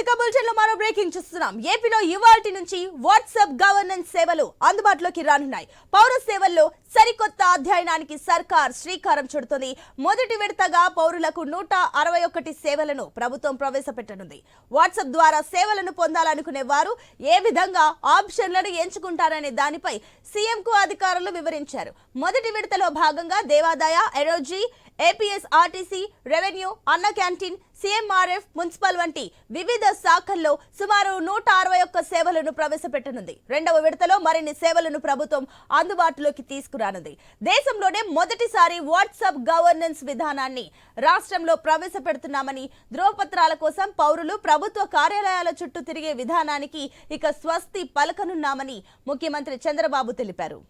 ఇక మరో బ్రేకింగ్ చూస్తున్నాం. ఏపీలో ఇవాల్టి నుంచి వాట్సాప్ గవర్నెన్స్ సేవలు అందుబాటులోకి రానున్నాయి. పౌర సేవల్లో సరికొత్త అధ్యయనానికి సర్కార్ శ్రీకారం చుడుతుంది. మొదటి విడతగా పౌరులకు నూట అరవై ఒకటి సేవలను ప్రభుత్వం ప్రవేశపెట్టనుంది. వాట్సాప్ ద్వారా సేవలను పొందాలనుకునే వారు ఏ విధంగా ఆప్షన్లను ఎంచుకుంటారనే దానిపై సీఎంకు అధికారులు వివరించారు. మొదటి విడతలో భాగంగా దేవాదాయ ఎరోజీ APS RTC revenue Anna canteen CMRF municipal వంటి వివిధ శాఖల్లో సుమారు నూట అరవై ఒక్క సేవలను ప్రవేశపెట్టనుంది. రెండవ విడతలో మరిన్ని సేవలను ప్రభుత్వం అందుబాటులోకి తీసుకురానుంది. దేశంలోనే మొదటిసారి వాట్సాప్ గవర్నెన్స్ విధానాన్ని రాష్ట్రంలో ప్రవేశపెడుతున్నామని ధ్రువపత్రాల కోసం పౌరులు ప్రభుత్వ కార్యాలయాల చుట్టూ తిరిగే విధానానికి ఇక స్వస్తి పలకనున్నామని ముఖ్యమంత్రి చంద్రబాబు తెలిపారు.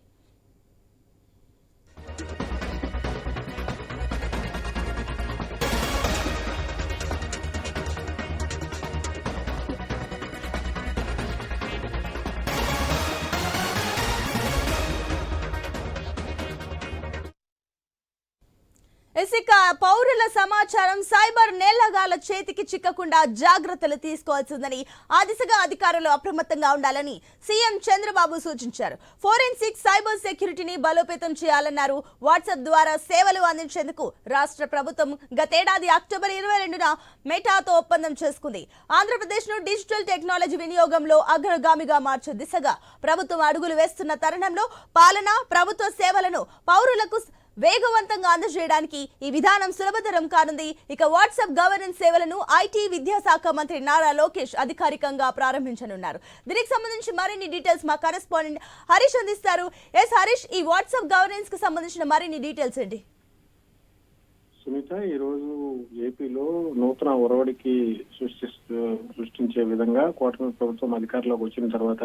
ఇసిక పౌరుల సమాచారం సైబర్ నేలగాల చేతికి చిక్కకుండా జాగ్రత్తలు తీసుకోవాల్సిందని ఆ దిశగా అధికారులు అప్రమత్తంగా ఉండాలని సీఎం చంద్రబాబు సూచించారు. ఫోరెన్సిక్ సైబర్ సెక్యూరిటీని బలోపేతం చేయాలన్నారు. వాట్సాప్ ద్వారా సేవలు అందించేందుకు రాష్ట్ర ప్రభుత్వం గతేడాది అక్టోబర్ ఇరవై రెండున మెటాతో ఒప్పందం చేసుకుంది. ఆంధ్రప్రదేశ్ను డిజిటల్ టెక్నాలజీ వినియోగంలో అగ్రగామిగా మార్చే దిశగా ప్రభుత్వం అడుగులు వేస్తున్న తరుణంలో పాలన ప్రభుత్వ సేవలను పౌరులకు వేగవంతంగా అందజేయడానికి ఈ విధానం సులభతరం కానుంది. ఇక వాట్సాప్ గవర్నెన్స్ సేవలను ఐటీ విద్యాశాఖ మంత్రి నారా లోకేష్ అధికారికంగా ప్రారంభించనున్నారు. దీనికి సంబంధించి మరిన్ని డీటెయిల్స్ మా కరెస్పాండెంట్ హరీష్ అందిస్తారు. ఎస్ హరీష్ ఈ వాట్సాప్ గవర్నెన్స్కి సంబంధించిన మరిన్ని డీటెయిల్స్ ఏంటి? సునీత ఈ రోజు ఏపీలో నూతన ఒరవడికి సృష్టిస్తూ సృష్టించే విధంగా కూటమి ప్రభుత్వం అధికారంలోకి వచ్చిన తర్వాత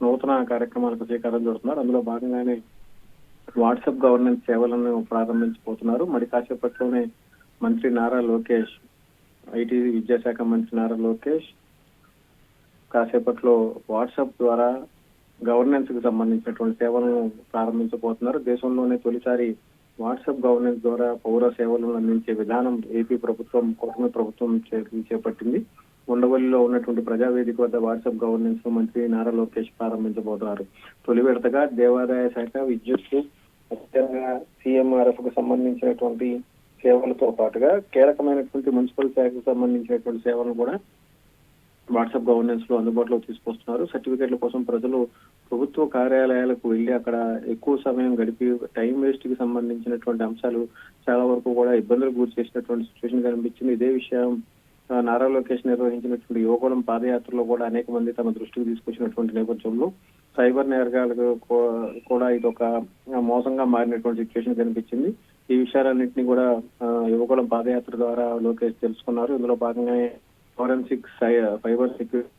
నూతన కార్యక్రమాలకు శ్రీకారం చుడుతున్నారు. అందులో భాగంగానే వాట్సాప్ గవర్నెన్స్ సేవలను ప్రారంభించబోతున్నారు. మరి కాసేపట్లోనే మంత్రి నారా లోకేష్ ఐటీ విద్యాశాఖ మంత్రి నారా లోకేష్ కాసేపట్లో వాట్సాప్ ద్వారా గవర్నెన్స్కి సంబంధించినటువంటి సేవలను ప్రారంభించబోతున్నారు. దేశంలోనే తొలిసారి వాట్సాప్ గవర్నెన్స్ ద్వారా పౌర సేవలను అందించే విధానం ఏపీ ప్రభుత్వం కూటమి ప్రభుత్వం చేపట్టింది. ఉండవల్లిలో ఉన్నటువంటి ప్రజావేదిక వద్ద వాట్సాప్ గవర్నెన్స్ మంత్రి నారా లోకేష్ ప్రారంభించబోతున్నారు. తొలి విడతగా దేవాదాయ శాఖ విద్యుత్ ముఖ్యంగా సిఎంఆర్ఎఫ్కు సంబంధించినటువంటి సేవలతో పాటుగా కీలకమైనటువంటి మున్సిపల్ శాఖకు సంబంధించినటువంటి సేవలను కూడా వాట్సాప్ గవర్నెన్స్లో అందుబాటులో తీసుకొస్తున్నారు. సర్టిఫికెట్ల కోసం ప్రజలు ప్రభుత్వ కార్యాలయాలకు వెళ్ళి అక్కడ ఎక్కువ సమయం గడిపి టైం వేస్ట్కి సంబంధించినటువంటి అంశాలు చాలా వరకు కూడా ఇబ్బందులు గురి చేసినటువంటి సిచ్యువేషన్ కనిపించింది. ఇదే విషయం నారా లోకేష్ నిర్వహించినటువంటి యువకులం పాదయాత్రలో కూడా అనేక మంది తమ దృష్టికి తీసుకొచ్చినటువంటి నేపథ్యంలో సైబర్ నేరగాలకు కూడా ఇది ఒక మోసంగా మారినటువంటి సిచ్యువేషన్ కనిపించింది. ఈ విషయాలన్నింటినీ కూడా యువకులం పాదయాత్ర ద్వారా లోకేష్ తెలుసుకున్నారు. ఇందులో భాగంగానే forensic fibre security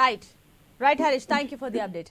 right right Harish thank you for the update